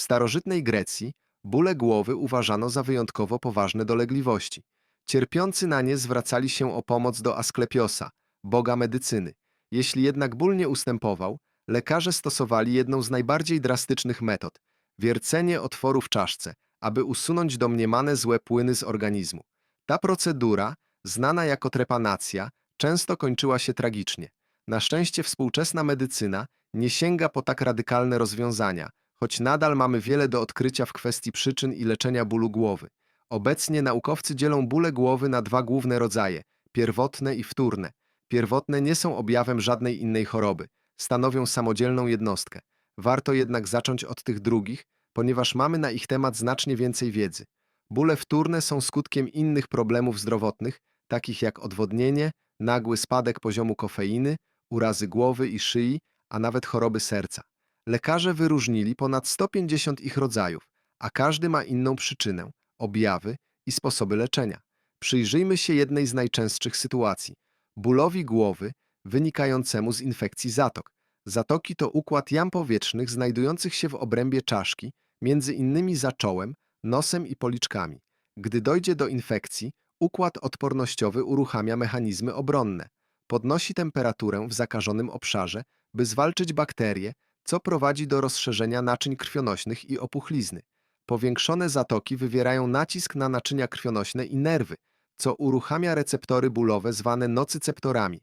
W starożytnej Grecji bóle głowy uważano za wyjątkowo poważne dolegliwości. Cierpiący na nie zwracali się o pomoc do Asklepiosa, boga medycyny. Jeśli jednak ból nie ustępował, lekarze stosowali jedną z najbardziej drastycznych metod wiercenie otworu w czaszce, aby usunąć domniemane złe płyny z organizmu. Ta procedura, znana jako trepanacja, często kończyła się tragicznie. Na szczęście współczesna medycyna nie sięga po tak radykalne rozwiązania, choć nadal mamy wiele do odkrycia w kwestii przyczyn i leczenia bólu głowy. Obecnie naukowcy dzielą bóle głowy na dwa główne rodzaje pierwotne i wtórne. Pierwotne nie są objawem żadnej innej choroby, stanowią samodzielną jednostkę. Warto jednak zacząć od tych drugich, ponieważ mamy na ich temat znacznie więcej wiedzy. Bóle wtórne są skutkiem innych problemów zdrowotnych, takich jak odwodnienie, nagły spadek poziomu kofeiny, urazy głowy i szyi, a nawet choroby serca. Lekarze wyróżnili ponad 150 ich rodzajów, a każdy ma inną przyczynę, objawy i sposoby leczenia. Przyjrzyjmy się jednej z najczęstszych sytuacji bólowi głowy wynikającemu z infekcji zatok. Zatoki to układ jam powietrznych znajdujących się w obrębie czaszki, między innymi za czołem, nosem i policzkami. Gdy dojdzie do infekcji, układ odpornościowy uruchamia mechanizmy obronne. Podnosi temperaturę w zakażonym obszarze, by zwalczyć bakterie, co prowadzi do rozszerzenia naczyń krwionośnych i opuchlizny. Powiększone zatoki wywierają nacisk na naczynia krwionośne i nerwy, co uruchamia receptory bólowe zwane nocyceptorami.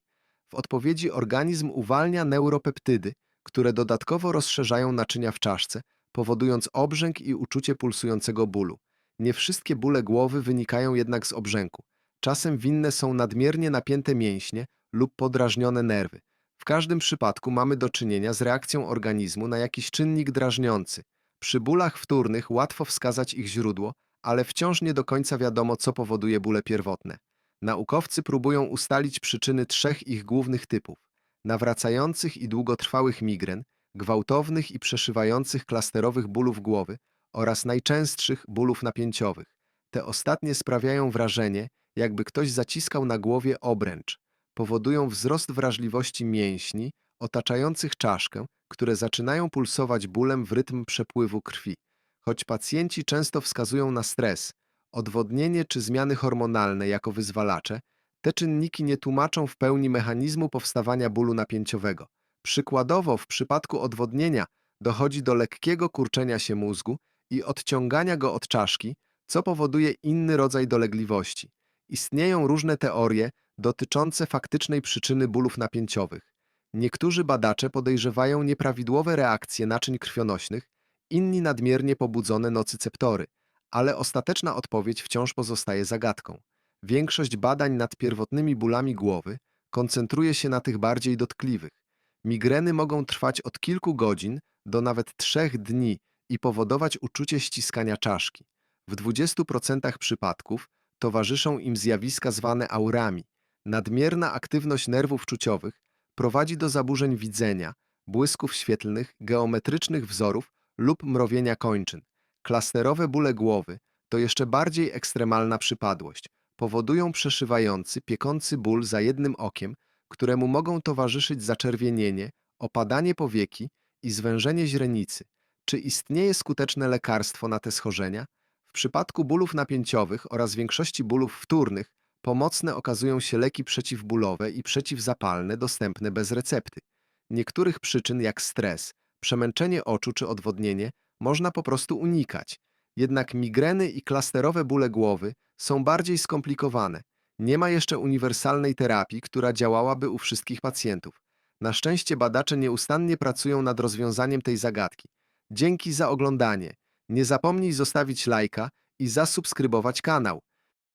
W odpowiedzi organizm uwalnia neuropeptydy, które dodatkowo rozszerzają naczynia w czaszce, powodując obrzęk i uczucie pulsującego bólu. Nie wszystkie bóle głowy wynikają jednak z obrzęku. Czasem winne są nadmiernie napięte mięśnie lub podrażnione nerwy. Każdym przypadku mamy do czynienia z reakcją organizmu na jakiś czynnik drażniący. Przy bólach wtórnych łatwo wskazać ich źródło, ale wciąż nie do końca wiadomo, co powoduje bóle pierwotne. Naukowcy próbują ustalić przyczyny trzech ich głównych typów: nawracających i długotrwałych migren, gwałtownych i przeszywających klasterowych bólów głowy oraz najczęstszych bólów napięciowych. Te ostatnie sprawiają wrażenie, jakby ktoś zaciskał na głowie obręcz. Powodują wzrost wrażliwości mięśni otaczających czaszkę, które zaczynają pulsować bólem w rytm przepływu krwi. Choć pacjenci często wskazują na stres, odwodnienie czy zmiany hormonalne jako wyzwalacze, te czynniki nie tłumaczą w pełni mechanizmu powstawania bólu napięciowego. Przykładowo, w przypadku odwodnienia dochodzi do lekkiego kurczenia się mózgu i odciągania go od czaszki, co powoduje inny rodzaj dolegliwości. Istnieją różne teorie dotyczące faktycznej przyczyny bólów napięciowych. Niektórzy badacze podejrzewają nieprawidłowe reakcje naczyń krwionośnych, inni nadmiernie pobudzone nocyceptory, ale ostateczna odpowiedź wciąż pozostaje zagadką. Większość badań nad pierwotnymi bólami głowy koncentruje się na tych bardziej dotkliwych. Migreny mogą trwać od kilku godzin do nawet trzech dni i powodować uczucie ściskania czaszki. W 20% przypadków towarzyszą im zjawiska zwane aurami. Nadmierna aktywność nerwów czuciowych prowadzi do zaburzeń widzenia, błysków świetlnych, geometrycznych wzorów lub mrowienia kończyn. Klasterowe bóle głowy to jeszcze bardziej ekstremalna przypadłość. Powodują przeszywający, piekący ból za jednym okiem, któremu mogą towarzyszyć zaczerwienienie, opadanie powieki i zwężenie źrenicy. Czy istnieje skuteczne lekarstwo na te schorzenia? W przypadku bólów napięciowych oraz większości bólów wtórnych pomocne okazują się leki przeciwbólowe i przeciwzapalne dostępne bez recepty. Niektórych przyczyn jak stres, przemęczenie oczu czy odwodnienie można po prostu unikać. Jednak migreny i klasterowe bóle głowy są bardziej skomplikowane. Nie ma jeszcze uniwersalnej terapii, która działałaby u wszystkich pacjentów. Na szczęście badacze nieustannie pracują nad rozwiązaniem tej zagadki. Dzięki za oglądanie. Nie zapomnij zostawić lajka i zasubskrybować kanał.